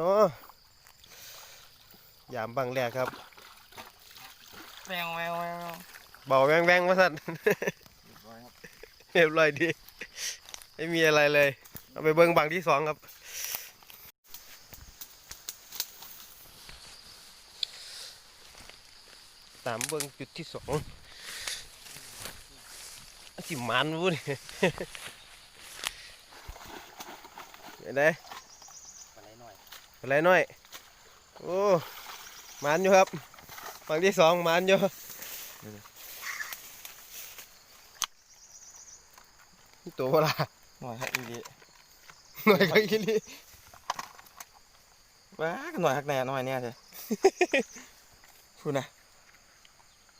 เนาะยามบังแรกครับแมวแมวแมวเบาแวงแวงมาสั่นเรียบร้อยครับเรียบร้อยดีไม่มีอะไรเลย เอาไปเบิ้งบังที่สองครับ ตามเบิ้งจุดที่สองอาสิมันวุ้นเห็นไหมอะไรหน่ อยอะไรน้อย โอ้มันอยู่ครับบังที่สองมันอยู่ตัวเวลาหน่อยฮักอีดีหน่อยก็กินดิว้าหน่อยฮักแน่หน่อยเนี่ยเถอะพูดนะ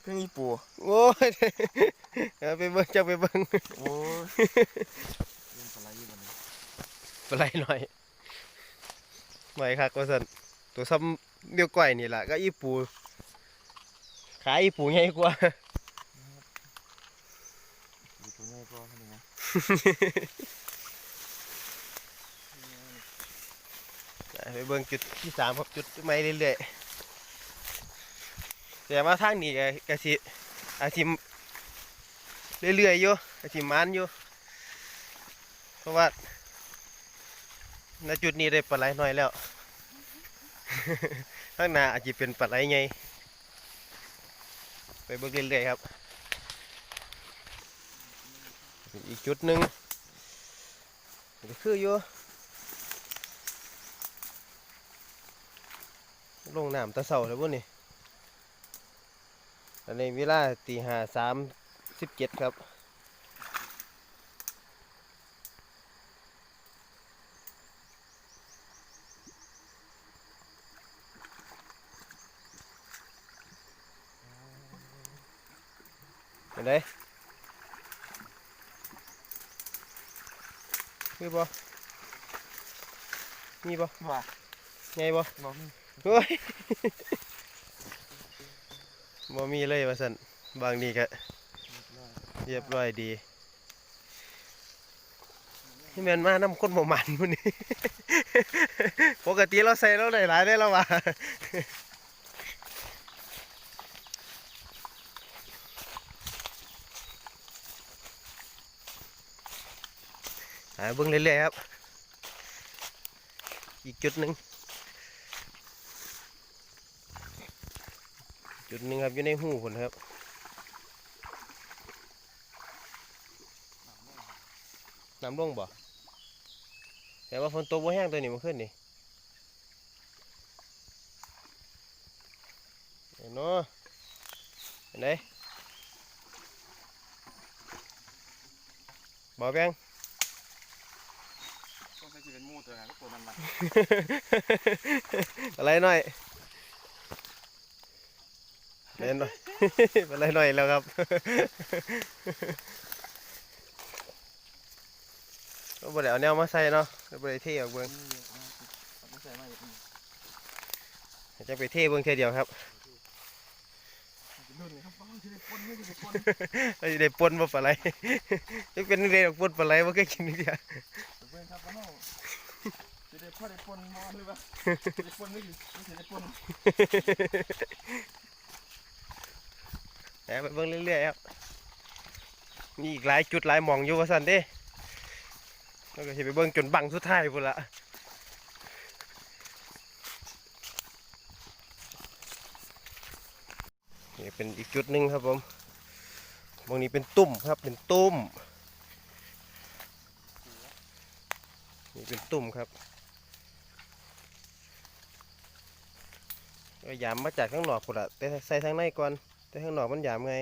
เครื่องอีปูโอ้ยเอาไปเบิ้งจะไปเบิ้งโอ้ยเล่นสไลด์อยู่บนนี้ปลาไหลหน่อย ไม่ครับก็สันตัวซ้ำเดียวก้อยนี่แหละก็อีปู ขายอีปูใหญ่กว่าอีปูง่ายก็เท่านี้นะไปเบิ้งจุดที่สามครับจุดไม่เรื่อยๆแต่ว่าทางนี้ก็กะสิอาชิมเรื่อยๆอยู่อาชิมันอยู่เพราะว่า ณจุดนี้ได้ปลาไหลน้อยแล้วข้างหน้าอาจจะเป็นปลาไหลไงไปเบิ่งเรื่อยๆครับ อีกจุดหนึ่งคืออยู่ลงน้ำตะเสาแล้วบุ่นนี่อันนี้เวลาตีห้าสามสิบเจ็ดครับ เห็นไหมมีบ่ มีบ่ว่าไงบ่บอกมีเฮ้ยบ่มีเลยว่าซั่นบางนี่ก็เรียบร้อยดีที่แม่นมาน้ำคนบ่มันพุ่นนี่ปกติเราใส่เราได้หลายได้แล้วว่ะหาเบิ่งเรื่อยๆครับ อีกจุดหนึ่งจุดหนึ่งครับอยู่ในหูคนครับน้ำลงบ่แต่ว่าฝนตกบ่แห้งตัวนี้มันขึ้นนี่เห็นเนาะเห็นไหมบ่แบงต้อง เป็นมูตัวนะก็ตัวมันมาอะไรหน่อยเล่นหน่อยอะไรหน่อยแล้วครับก็บ่ได้เอาแนวมาใส่เนาะก็บ่ได้เทออกเบิ่งไม่ใช่ไม่จะไปเทเบิ่งเทอเดียวครับดุนครับป้องที่ได้ปนไม่ได้ปนเราจะได้ปนบ่ปลาไหลจะเป็นเรื่องปนปลาไหลบ่เคยกินเดียวเพ่อนครับป้าโน่จะได้ปนมอนหรือเปล่าได้ปนไม่ดีไม่ใช่ได้ปนแต่ไปเบิ่งเรื่อยๆครับมีอีกหลายจุดหลายหมองอยู่ว่าซั่นเด้เราก็สิไปเบิ่งจนบังสุดท้ายพุ่นละนี่เป็นอีกจุดหนึ่งครับผมตรงนี้เป็นตุ่มครับเป็นตุ่มนี่เป็นตุ่มครับ ก็ยามมาจากข้างนอกพุ่นละแต่ใส่ทางในก่อน แต่ข้างนอกมันหยามไง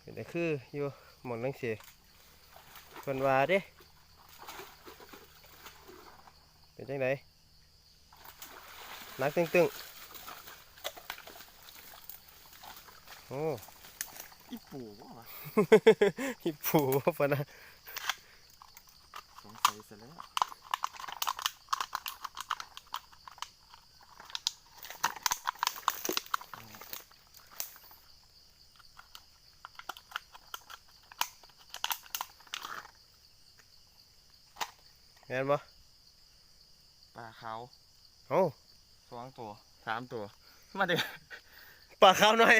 เห็นแต่คืออยู่หมองนังเสียเพิ่นว่าเด้เป็นจังไดหนักตึงๆโอ้อีปูวะฮิปปูว่าปะนะสงสัยเสร็จแล้ว แม่นบ่ ปลาขาว เอ้าสองตัวสามตัว มาเด็กปลาขาวหน่อย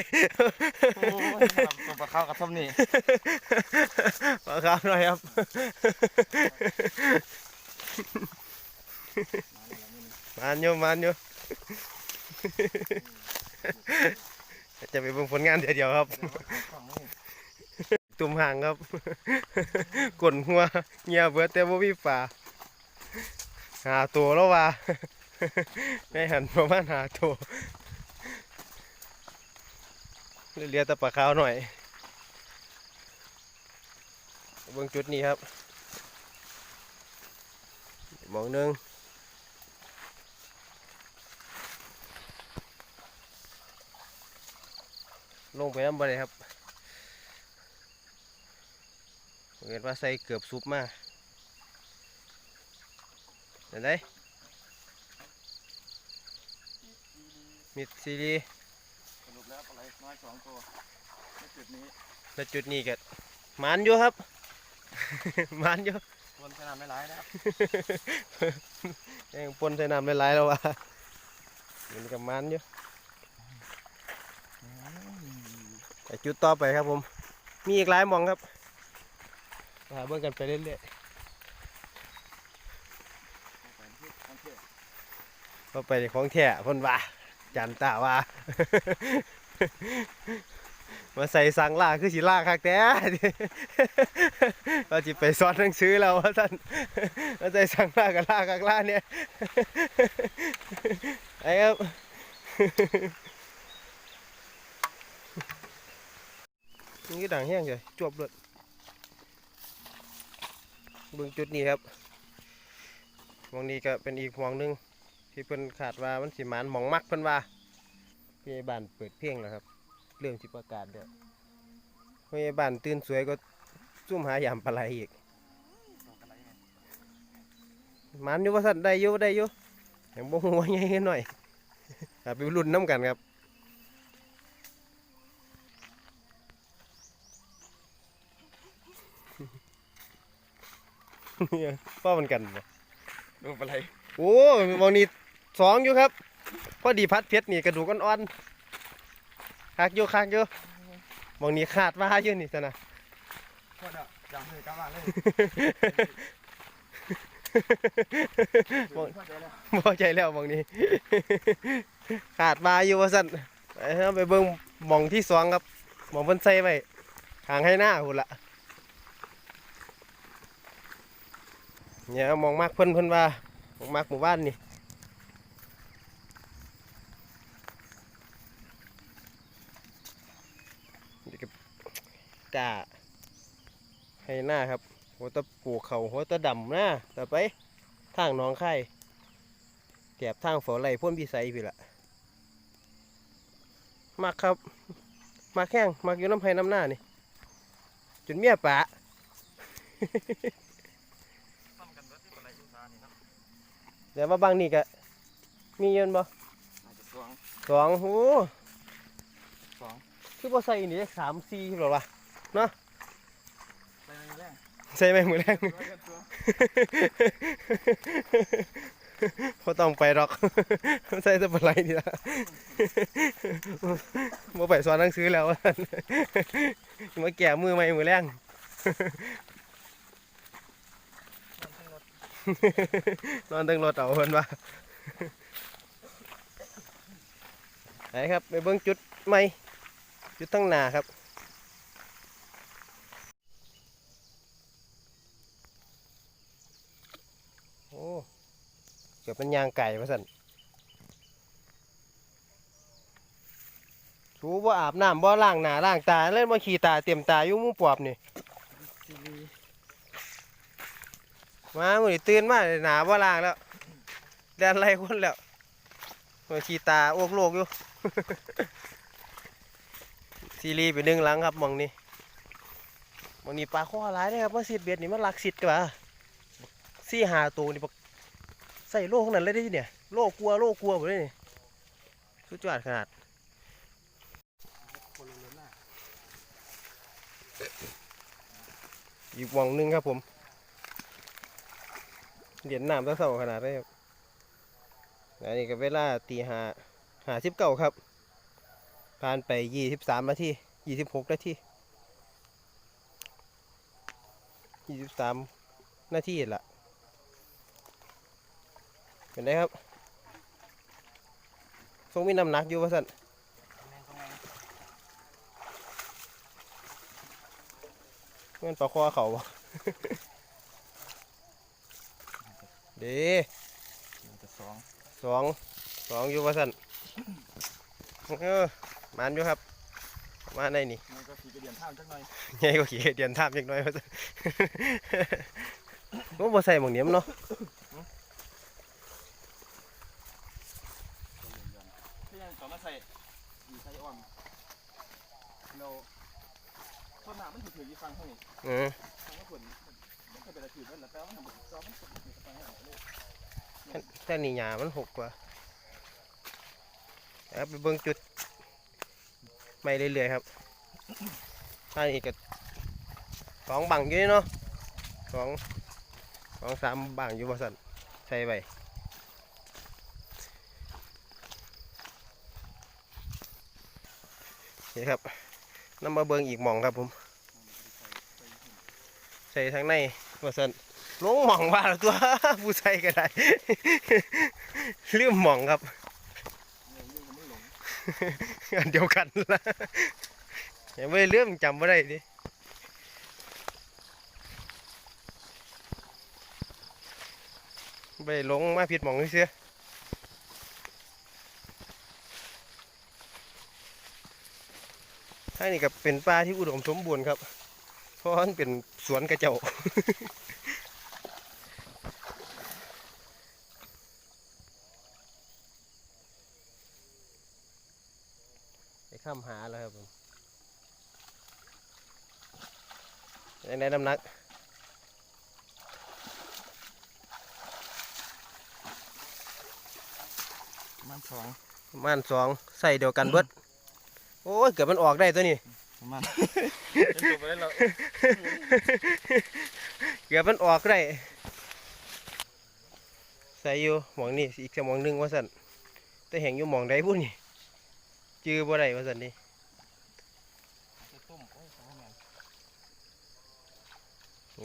โอ้ยตัวปลาขาวกับทำนี่ปลาขาวหน่อยครับมานอยู่มานอยู่จะไปเบิ่งผลงานเดียวๆครับ ตุ่มห่างครับกลนหัวเงียเบิดแต่บ่มีป่าหาตัวแล้วว่า ไม่หันประมาณหาตัวเหลือแต่ปลาขาวหน่อยเบิ่งจุดนี้ครับ มองหนึงลงไปน้ำบ่ได้ครับเห็นว่าใส่เกือบซุปมาเห็นได้มิ ดซีรีสรุปแล้วปลาไหลน้อยสองตัวในจุดนี้และจุดนี้ก็มันอยู่ครับมันอยู่วนสนามไม่ร้ายนะครับยังปนใส่น้ำหลายๆแล้วว่ะมันกับมันอยู่แต่จุดต่อไปครับผม มีอีกหลายหมองครับหาเบิ่งกันไปเรื่อยๆก็ไปของแท้เพ่นว่า จันตาว่า มาใส่สังล่าคือสิล่าคักแต่ว่าจิไปสอนหนังสือแล้วว่าท่านมาใส่สังล่ากับล่าคักล่าเนี่ยไอ้ครับนี่ก็ดังแห้งเลยจวบเลยเบิ่งจุดนี้ครับหมองนี้ก็เป็นอีกหมองหนึง ที่เพิ่นขาดว่ามันสิหมานหมองมักเพิ่นว่าพี่บ้านเปิดเพลงแล้วครับ เรื่องสิประกาศเด้อพี่บ้านตื่นสวยก็ซุ่มหายามปลาไหลอีกหมันอยู่ว่าสั่นได้อยู่ได้อยู่ยังบ่หัวใหญ่กันหน่อยครับไปรุ่นน้ำกันครับป้ามันกันบ่ดูปลาไหลโอ้มองนี้ สองอยู่ครับ พอดีพัดเพชรนี่กระดูกอ่อนๆคักอยู่คักอยู่มองนี้ขาดว่าอยู่นี่ซะนะพอดอะยังเลยกลับบ้านเลยมองพอใจแล้วพอใจแล้วมองนี้ ขาดว่าอยู่ว่าสั่นไปเอาไปเบิ่งหมองที่สองครับหมองเพิ่นใส่ไว้ทางให้หน้าหุ่นละเนี่ยมองมากเพิ่นเพิ่นว่ามองมากหมู่บ้านนี่นี่ก็ กาให้หน้าครับหัวตะปลูกเขาหัวตะดำหน้าต่อไปทางหน้องไข่แถบทางฝอไหลพ่นพิสัยพี่ละมักครับ มักแข้งมักอยู่น้ำไผ่น้ำหน้านี่จนเมียปะซ้ำกันเบิดที่ปลาไหลอยู่ซานี่เนาะแต่ว่าบางนี่ก็มีเยินบ่อาจจะสวงสองโอ้สองคือบ่ใส่นี่ได้สามสี่หรอวะ ไปในแรงใส่ไหมมือแรงร้อยกันตัวพอต้องไปหรอกใส่แตะปลาไหลนี่ละบ่ไปสอนหนังสือแล้วมาแก่มือใหม่มือแรงนอนตั้งรถเอาเพิ่นว่าไหนครับ ไปเบิ่งจุดใหม่จุดตั้งหนาครับ โอ้เกือบเป็นยางไก่มาสั่นสูบ่อาบน้ำบ่ล้างหน้าล้างตาเล่นบ่ขี่ตาเต็มตาอยู่หมู่ปอบนี่มามื้อนี้ตื่นมาหนาบ่ล้างแล้วแดนไล่คนแล้วบ่ขี่ตาโอกโลกอยู่ ซีรีไปดึงหลังครับมองนี้หมองนี้ปลาข้อหลายเด้ครับมาสิเบ็ดนี่มันหลักสิทธิ์กว่าสี่หาตัวนี่บัก ใส่โลขนาดเลยได้เนี่ย โลกลัวโลกลัวหมดเลยนี่สุดยอดขนาดคนเลยหน้าอีกวงหนึ่งครับผม เหรียญน้ำตั้งเสาขนาดนี้ครับอันนี้ก็เวลาตีหาหาสิบเก้าครับ ผ่านไปยี่สิบสามนาทียี่สิบหกนาทียี่สิบสามนาทีละ เป็นไงครับทรงมีน้ำหนักอยู่ว่าสันเงินปลาคอเขาบ่เด้มันจะสองสองสองอยู่ว่าสันเออมันอยู่ครับมาในนี่มันก็ขี่กระเดียนท่ามจักหน่อยใหญ่กว่าขี่เดียนท่ามอีกหน้อยว่าซั่นโอ้บ่ใส่หมองเหนียมเนาะ ที่ยังต่อมาใส่ดีใส่อ่อน เราต้นหนามันถือๆยี่ฟังเท่านี้เออฟังว่าผลมันเคยเป็นอะไรถือมันแล้วแปลว่ามันบุกจอมันถือฟังให้เราเลยแต่นี่หญ้ามันหกกว่าเอาไปเบิ่งจุดไม่เรื่อยๆครับถ้านี่ก็สองบังอยู่นี่เนาะสองสองสามบังอยู่บ่สันใส่ไปนี่ครับ นำมาเบิงอีกหม่องครับผม ใส่ทางในว่าสันลงหม่องว่าตัวผู้ใส่ก็ได้ลืมหม่องครับเนี่ยยังไม่หลงอันเดียวกันละยังไม่เลื่อมจำไม่ได้ดิไปลงมาผิดหมองนี่เสีย ถ้านี่กับเป็นป่าที่อุดมสมบูรณ์ครับ เพราะมันเป็นสวนกระเจ้าไปข้ามหาแล้วครับผมในในน้ำหนักมันสองประมาณสองใส่เดียวกันเบิด โอ้ยเกือบมันออกได้ตัวนี้ประมาณเป็นตัวไปได้แล้วเกือบมันออกได้ใส่อยู่หมองนี่อีกสมองหนึงว่าสันแต่แห่งอยู่หมองใดพุ่นนี่จื้อบ่ได้ว่าสันนี่ต้มโอ้ยสองแมน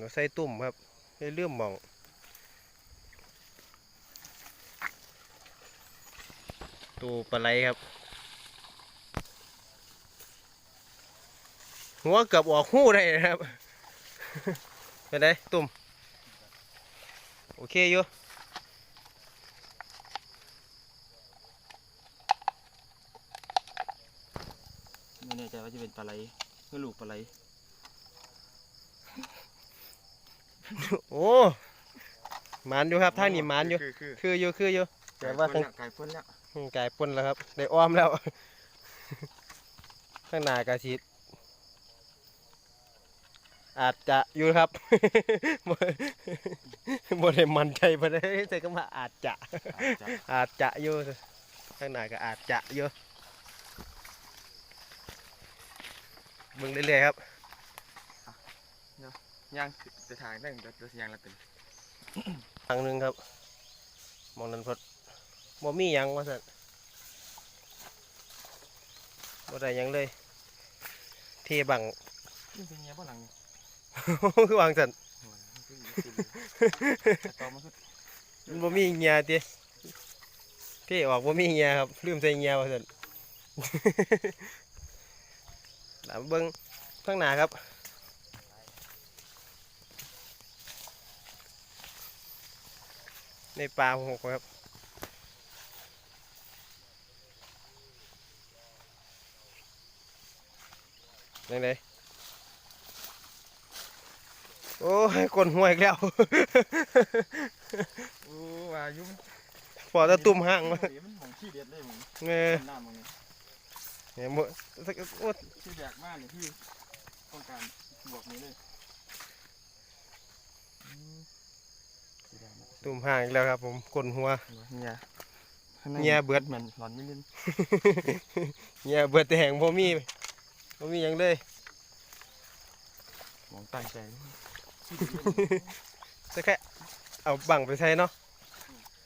เราใส่ตุ่มครับได้เลื่อมหมองตูปลาไหลครับ หัวเกือบออกหู้ได้นะครับเป็นไงตุ่มโอเคอยู่ไม่แน่ใจว่าจะเป็นปลาไหลเพื่อลูกปลาไหลโอ้หมันอยู่ครับทางนี้หมันอยู่คือคือคืออยู่คืออยู่แต่ว่าทางไก่พ่นแล้วอืมกายปนแล้วครับได้อ้อมแล้วข้างหน้ากาชิด อาจจะอยู่ครับบ่บ่ได้มันใจบ่ได้ใช้คำว่าอาจจะจะ อาจจะอยู่ข้างหน้าก็อาจจะอยู่เบิ่งเรื่อยๆครับย่างจะทางได้จะจะย่างแล้วเป็นทางหนึงครับ มองนั้นพดบ่มีหยังว่าซั่นบ่ได้หยังเลย เทบังนี่เป็นเงี้ยบ้านหลังนี่ คือวางซั่นมันบ่มีเงียติเทออกบ่มีเงียครับลืมใส่เงียว่าซั่นตามเบิ่งข้างหน้าครับในป่าหกครับยังไง โอ้ยกลนหัวอีกแล้วโอ้ว่าอยุ่งพอจะตุ่มห่างมามันหมองขี้เด็ดเลยมึงเงี้ยหน้ามึงเนี่ยหมดสักโอ้ยที่แดกมากนี่ที่ต้องการบวกนี้เลยสีแดงนะตุ่มห่างอีกแล้วครับ ผมกลนหัวเงียเงียเบิดเหมือนหลอนนิดนึงเนี่ยเบิดแต่แหงบ่มีบ่มีหยังเลยมองตั้งใจ สักแค่เอาบังไปใช้เนาะ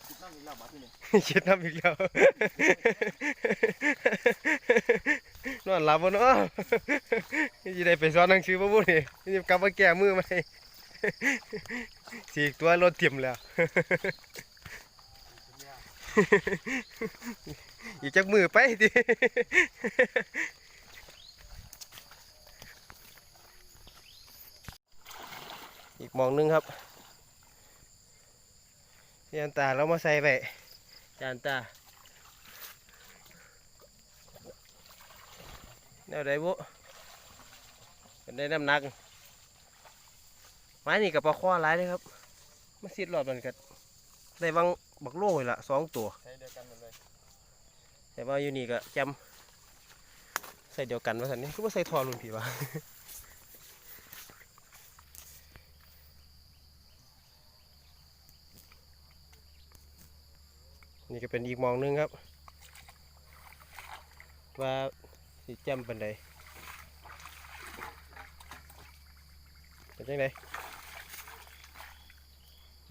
คิดนั่งอีกแล้วบาดที่นี่คิดน้ำอีกแล้วนอนหลับบ่เนาะสิได้ไปสอนหนังสือบ่บุนี่นี่กลับมาแก้มือใหม่สีกตัวรถเตรียมแล้ว อีกจักมือไปดิ อีกหมองหนึงครับยานตาเรามาใส่ไปยานตาแนวใดบุเป็นได้น้ำหนักไม้นี่กับปลาข้อหลายเลยครับมาซีดหลอดมันกัได้บางบักโล่เลยละสองตัวใช้เดียวกันหมดเลยแต่ว่าอยู่นี่ก็จำใส่เดียวกันว่าสันนี่คือว่าใส่ทอรุ่นผีวะ นี่ก็เป็นอีกหมองหนึงครับ ว่าสิจำเป็นไดเป็นจังได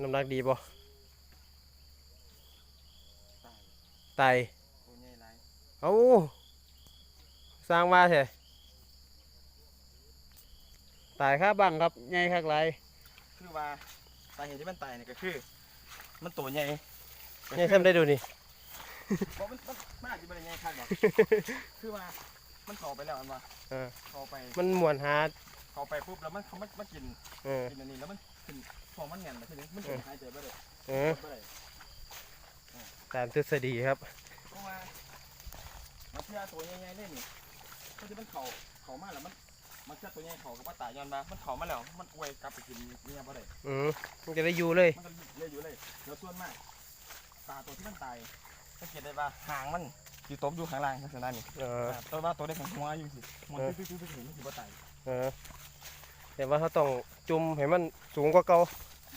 น้ำหนักดีบ่ตายไตตัวใหญ่หลายเอาสร้างมาเถอะตายค่าบังครับใหญ่คักไรคือว่าสาเหตุที่มันตายเนี่ยก็คือ มันตัวใหญ่ ใหญ่ทำได้ดูนี่เพราะมันมันมันอาจจะไม่ได้ใหญ่ขนาดนั้นคือว่ามันเข้าไปแล้วอันว่าเออเข้าไปมันมวนหาเข้าไปปุ๊บแล้วมันเขามันมันกินเออกินอันนี้แล้วมันขึ้นพอมันแน่นแล้วทีนี้มันถึงหายใจไม่ได้เออไม่ได้ตามทฤษฎีครับเพราะว่ามันเชื่อตัวใหญ่ๆเล่นนี่ก็จะมันเข่าเข่ามาแล้วมันมันเชื่อตัวใหญ่เข่ากับว่าตายย้อนมามันเข่ามาแล้วมันอวยกลับไปกินเมียบ่ได้อืมมันจะได้อยู่เลยมันก็เลยอยู่เลยเดี๋ยวส่วนมาก ตาตัวที่มันตายสังเกตได้ว่าหางมันอยู่ตบอยู่ข้างล่างลักษณะนี้เออ แต่ว่าตัวได้ของหัวอยู่สิมันตื้อๆๆๆมันสิบ่ตายเออแต่ว่าเขาต้องจุ่มให้มันสูงกว่าเก่า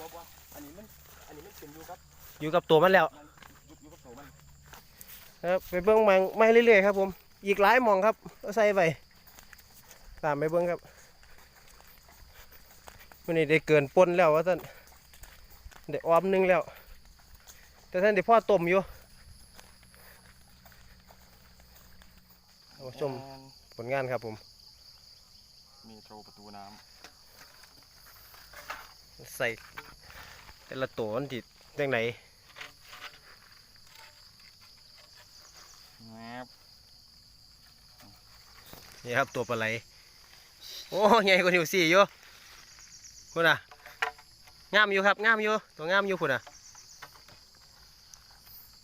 บ่บ่อันนี้มันอันนี้มันเป็นอยู่กับอยู่กับตัวมันแล้วมันอยู่อยู่กับตัวมันครับไปเบิ้งมังไม่เรื่อยๆครับผม อีกหลายหมองครับเอาใส่ไปตามไปเบิ้งครับวันนี้ได้เกินปนแล้วว่าท่านได้ออมหนึงแล้ว แต่ท่านได้พ่อต้มอยู่เอามาชมแอนผลงานครับผม มีโตรประตูน้ใส่ แต่ละตัวมันติดจังไหนำแงบนี่ครับตัวปลาไหล โอ้ใหญ่กว่านิ้วสี่อยู่พุ่นอะงามอยู่ครับงามอยู่ตัวงามอยู่พุ่นอะ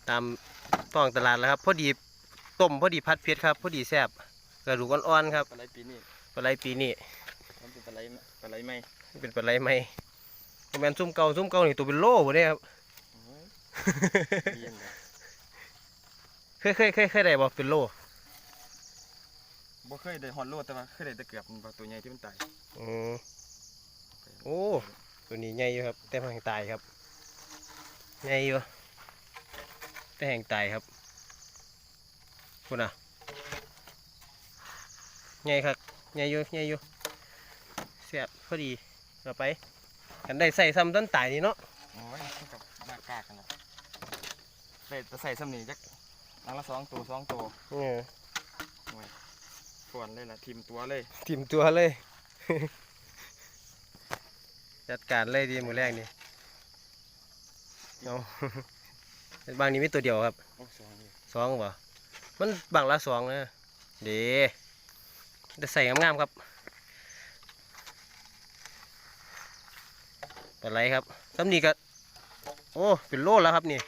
ตามท้องตลาดแล้วครับ พอดีต้มพอดีพัดเพชรครับ พอดีแซ่บกระดูกอ่อนๆครับปลาไหลปีนี้ปลาไหลปีนี้มันเป็นปลาไหลปลาไหลไหมเป็นปลาไหลใหม่บ่แมนซุ่มเก่าซุ่มเก่านี่ตัวเป็นโล่พุ่นเด้ครับโอ้ยเยี่ยมเลยเคยเคยเคยเคยได้บ่เป็นโล่บ่เคยได้ฮอนโลดแต่ว่าเคยได้แต่เกือบมันว่าตัวใหญ่ที่มันตายอืมโอ้ตัวนี้ใหญ่อยู่ครับ แต่มันแห่งตายครับใหญ่อยู่ แต่แห่งตายครับพุ่นอะใหญ่ครับใหญ่อยู่ใหญ่อยู่เสียบพอดีเราไป กันได้ใส่ซ้ำต้นตายนี่เนาะโอ้ยมันกับหน้ากากกันแล้วได้แต่ใส่ซ้ำนี่จักนังละสองตัวสองตัวเออฝวนเลยล่ะทีมตัวเลยทิมตัวเลย จัดการเลยดีมือแรกนี่เอา บางนี้มีตัวเดียวครับโอ้สองเลยสองบ่มันบางละสองนะเดีจะใส่งามๆครับปลาไหลครับซ้ำนี้ก็โอ้เป็นโลแล้วครับนี่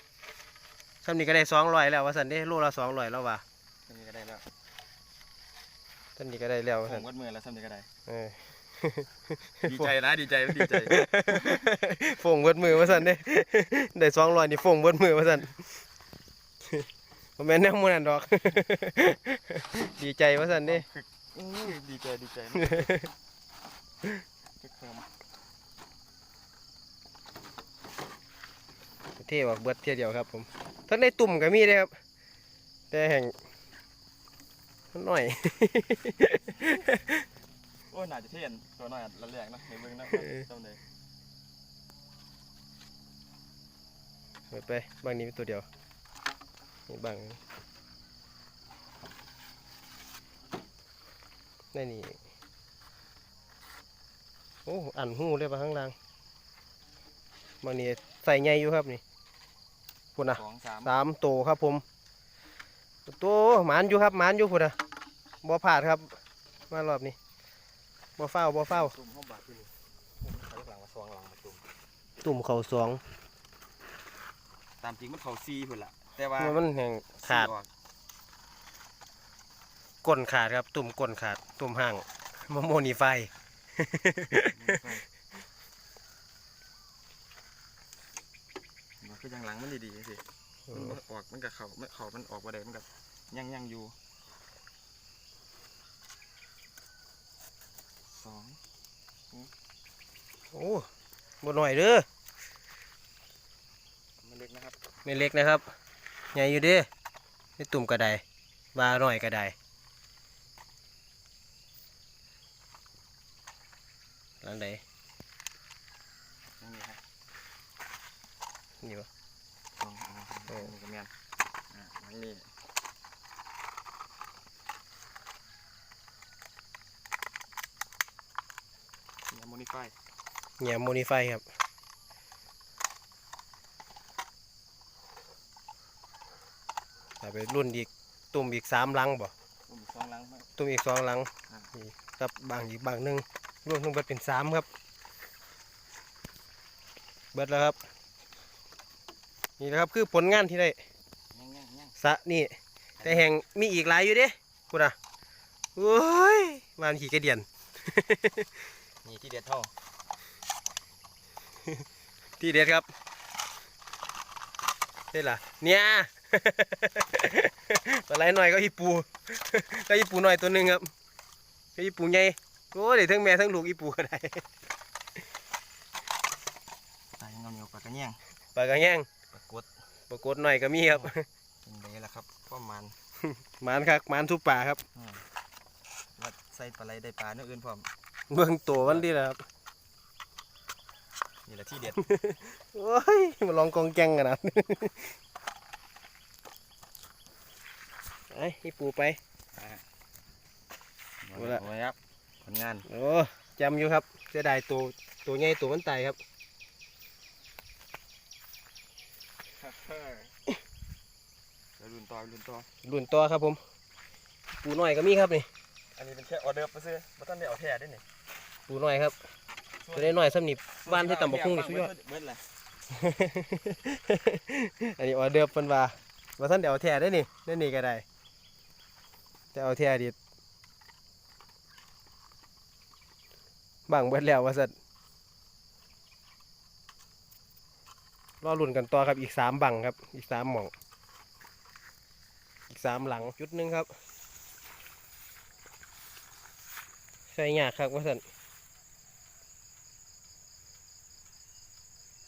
ซ้ำนี้ก็ได้สองร้อยแล้วว่าสันเด้โลละสองร้อยแล้วว่ะซ้ำนี่ก็ได้แล้วซ้ำนี้ก็ได้แล้วว่าผสันมวัดมือแล้วซ้ำนี่ก็ได้เออ ดีใจนะดีใจดีใจฟงเบิดมือว่าสันเด้ได้สองร้อยนี่ฟงเบิดมือว่าสันผมแม่นแนวหมันนดอก ดีใจว่าสันเด้อื้อดีใจดีใจคึกเพิ่มเท่ออกเบิดเที่ยวเดียวครับผมทั้งในตุ่มก็มีเลยครับ แต่แห่งมันหน่อย โอ้ยน่าจะเทียนตัวน้อยละแรกนะในเบิ่งนะเออจำได้เปิดไปบางนี้เป็นตัวเดียวนี่บางนี่นี่โอ้อันหูเลยปะข้างล่างบางนี้ใส่ใหญ่อยู่ครับนี่พุ่นนะสองสามสามโตวครับผมตัวหมานอยู่ครับหมานอยู่พุ่นนะบ่พลาดครับมารอบนี้ บ่เฝ้าวบ่เฝ้าวตุ่มห้องบาทที่นี่ผมเขาหลังมาสวงหลังมาตุ่มตุ่มเข่าสองตามจริงมันเขาซีเพิ่นละแต่ว่ามันแห่งขาดซี่ออกก้นขาดครับ ตุ่มก้นขาด ตุ่มห่างมโมนีไฟมันคือยังหลังมันดีๆสิมันบ่ออกมันกับเขาไม่เขามันออกมาได้มันกับยังยังอยู่สอง โอ้บ่หน่อยเด้อไม่เล็กนะครับไม่เล็กนะครับใหญ่อยู่เด้นี่ตุ่มกระไดว่าหน่อยกระไดหลังใดยังมีครับนี่วะสองอันนะครับโอ้อันนี้ก็แม่นอ่าหลังนี้เนี่ยโมนิฟาย แง่โมนีไฟครับถ้าไปรุ่นอีกตุ่มอีกสามหลังบ่ผมสองหลังมาตุ่มอีกสองหลังอ่านี่ครับบางอีกบางหนึ่งรวมทั้งหมดเป็นสามครับ เบิดแล้วครับ นี่แหละครับคือผลงานที่ได้ยังยังยังสะนี่ แต่แห่งมีอีกหลายอยู่เด้กูนะโอ้ยมานขี่กระเดียน นี่ที่เด็ดเท่า ที่เด็ดครับได้ล่ะเนี่ยปลาไหลหน่อยก็อีปู ก็อีปูหน่อยตัวหนึ่งครับก็อีปูใหญ่โอ้ยเดี๋ยวทั้งแม่ทั้งลูกอีปูก็ได้ตายยังเงาเหนียวปากกระแยงปลากระแยงปากกดปรากฏหน่อยก็มีครับเป็นไงล่ะครับประมาณหมานครับหมานทุกป่าครับอืมว่าใส่ปลาไหลได้ปลาเนื้ออื่นพร้อมเบื้องตัวมันดีแหละครับ นี่แหละที่เด็ดโอ้ยมาลองกองแกงกันนะไอ้อีปูไปโอ้เอาละยครับผลงานโอ้จำอยู่ครับเสียดายตัวตัวใหญ่ตัวมันตายครับเดี๋ยวรุ่นต่อรุ่นต่อรุ่นต่อครับผม ปูน้อยก็มีครับนี่ อันนี้เป็นแค่ออเดอร์ไปซื้อมาตั้งได้เอาแท้ด้วยนี่ปูน้อยครับ ตัวน้อยๆสำนิบบ้านที่ต่ำบักหุ่งนี่สุดยอดเบิดเลยอันนี้ออเดอร์เพิ่นว่าว่าท่านเดี๋ยวเอาแท้ได้นี่ได้นี่ก็ได้แต่เอาแท้ดิบางเบิดแล้วว่าสัตว์รอลุ่นกันต่อครับอีกสามบังครับ อีกสามหม่อง อีกสามหลังจุดหนึ่งครับใส่ยากครับว่าสัน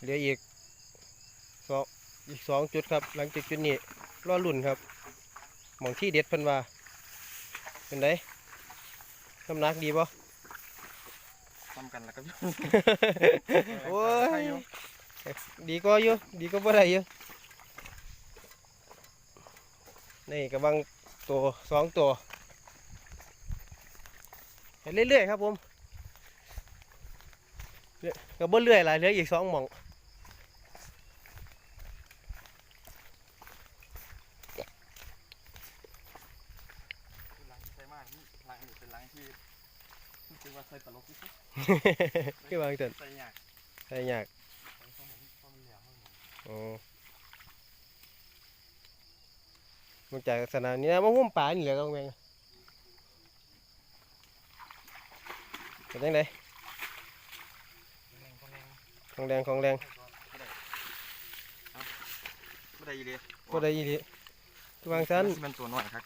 เหลืออีกสองอีกสองจุดครับ หลังจากจุดนี้รอลุ่นครับหมองที่เด็ดเพิ่นว่าเป็นไดน้ำหนักดีป่ทำกันแล้วครับโอ้ให้ยอยู่ดีก็อยู่ดีก็บ่ได้อยู่นี่กำลังตัวสองตัวไปเรื่อยๆครับผมเรื่อยก็บ่เรื่อยหลายเหลืออีกสองหม่อง คือล้างที่ใส่มากนี่ ล้างนี่เป็นล้างที่คือว่าใส่ตลกที่สุดคือวางเถินใส่ยากใช่ยากใส่ข้าวหอมข้าวมันเหลวข้าวหอมอ๋อมันจากสนามนี้นะมาหุ้มป่านี่แหละก็แมงเป็นยังไงแรงก็แรงของแรงของแรงไม่ได้ยีเลยก็ได้ยี่ดีวางชั้นมันตัวน้อยครับ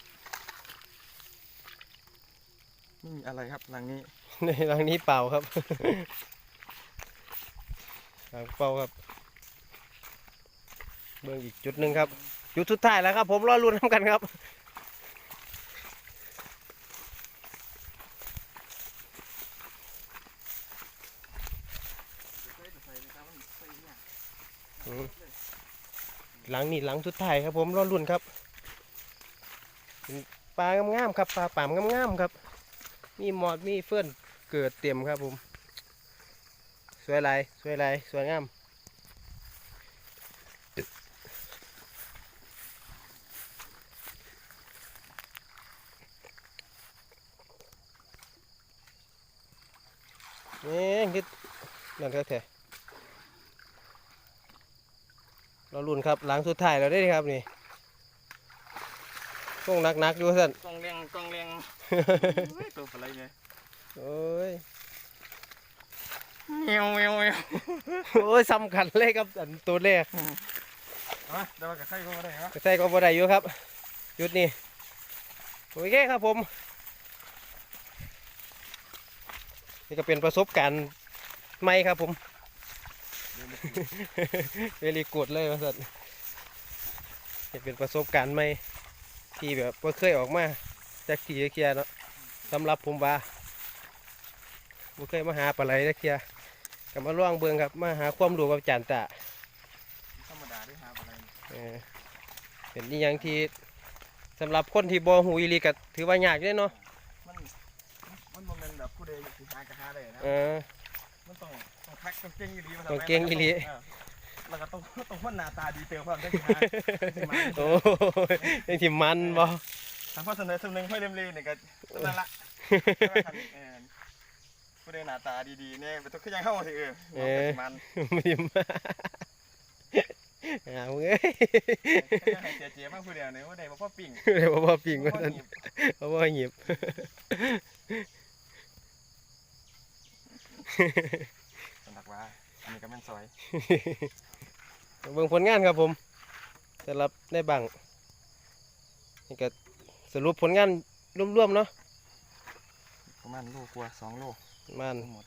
ไม่มีอะไรครับหลังนี้ ในรังนี้เปล่าครับ รังเปล่าครับ เบื้องอีกจุดหนึ่งครับ จุดสุดท้ายแล้วครับ ผมรอรุ้นน้ำกันครับใส่ใส่นะครับมันใส่เนี่ยอืมหลังนี่หลังสุดท้ายครับ ผมรอรุ่นครับเป็นปลางามๆครับปลาป่ามงามๆครับ มีหมอดมีเฟื่อนเกิดเต็มครับผม สวยหลายสวยหลายสวยงามนี่คิดนั่นแท้ๆเราลุ่นครับหลังสุดท้ายเราได้ครับนี่ต้องนักนักๆอยู่สั่น ตัวอะไรเนี่ยโอ้ยเมียวเมียวเมียวโอ้ยสำคัญเลยครับอันตัวแรกมาเดี๋ยวกับใครก็ได้ครับใส่ก็บ่ได้อยู่ครับหยุดนี่โอเคครับผม นี่ก็เป็นประสบการณ์ใหม่ครับผมเวลีกูดเลยว่าสัตว์นี่เป็นประสบการณ์ใหม่ที่แบบว่าเคยออกมา จากที่เคียเนาะสำหรับผมว่าบ่เคยมาหาปลาไหลจากเคียก็มาล่องเบิงครับมาหาความรู้กับอาจารย์ตาธรรมดาด้วยครับอะไรเออเป็นนี่ยังที่สำหรับคนที่บ่หูอีหลีก็ถือว่ายากเลยเนาะมันมันโมเมนต์แบบผู้ใดสิหากระหาได้นะเออ มันต้องต้องทักต้องเก่งอีหลีมาต้องเก่งอีหลี เแล้วก็ต้องต้องคนหน้าตาดีเติมความได้หาสิมา โอ้ยยังที่มันบ่ ทางพ่อเสนอสำนึงค่อยเล่มลีเนี่ยก็นั่นละเออผู้ใดหน้าตาดีๆเนี่ยเป็นตัวขึ้นยังเข้าสิเออมันมันสิมาเอาเอ้ยให้เจียเจียมากผู้เดียวเนี่ยว่าใดบ่พ่อปิ่งเดี๋ยวบ่ปิงว่าบ่ซั่นหยิบบ่บ่หยิบสำหรับว่าอันนี้ก็แม่นซอยเบิ่งผลงานครับผมสำหรับในบังนี่ก็ สรุปผลงานรวมๆเนาะประมาณโลกว่าสองโลประมันทั้งหมด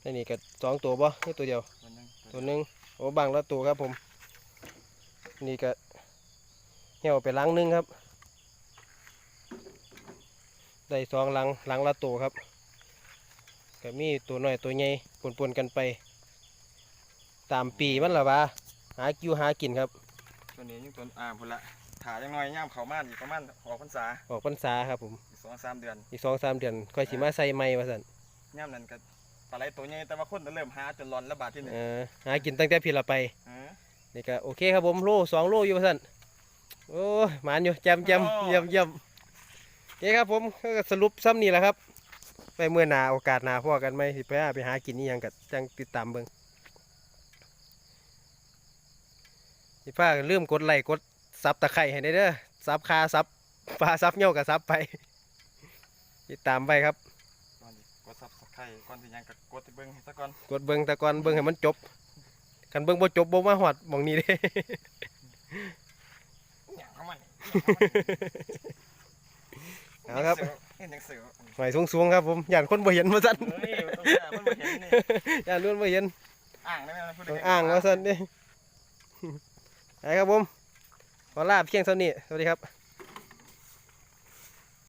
ในนี่ก็สองตัวบ่นี่ตัวเดียวตัวหนึงตัวหนึ่งโอ้บังละตัวครับผม นี่ก็เหี่ยวไปหลังหนึงครับ ได้สองหลังหลังละตัวครับก็มีตัวน้อยตัวใหญ่ปนๆกันไป ตามปีมันละวะหากิวหากินครับ ตัวนี้ยังตัวอ่าพุ่นละ ถ่ายยังน้อยย่ามเขาม่านอีกประมาณออกพรรษาออกพรรษาครับผม อีกสองสามเดือนอีกสองสามเดือนค่อยสิมาใส่ไม้มาสั่นย่ามนั้นก็ปลาไหลตัวใหญ่แต่ว่าคนเริ่มหาจนร้อนระบาดที่หนึ่งเออหากินตั้งแต่พี่ละไปเออนี่ก็โอเคครับผมโลสองโลอยู่สั่นโอ้ยหมานอยู่แจมแจมโอ้เยี่ยมเยี่ยมโอเคครับผมก็สรุปซ้ำนี่แหละครับ ไปเมื่อหนาโอกาสหนาพ่อกันไหมสิไปหาไปหากินนี่ยังกับจังติดตามเบิ่งสิป้าก็ลืมกดไลค์กด ซับตะไคร่ให้ได้เด้อซับคาซับปลาซับเงี้ยวกับซับไปติดตามไปครับก่อนดิกดซับสไครต์ก่อนที่ยังก็กดที่เบิ้งให้ซะก่อนกดเบิ่งแต่ก่อนเบิ่งให้มันจบคันเบิ่งบ่จบบ่มาหอดหมองนี้เด้อย่างเข้ามันเอาครับเห็นหนังสือหอยสูงๆครับผมย่านคนบ่เห็นมาสั่นเฮ้ยมันต้องการมันบ่เห็นนี่ย่านล้วนบ่เห็นอ่างได้ไหมนะพูดต้องได้อ้างว่าสั่นนี่ไปครับผม ขอลาเพียงเท่านี้ สวัสดีครับ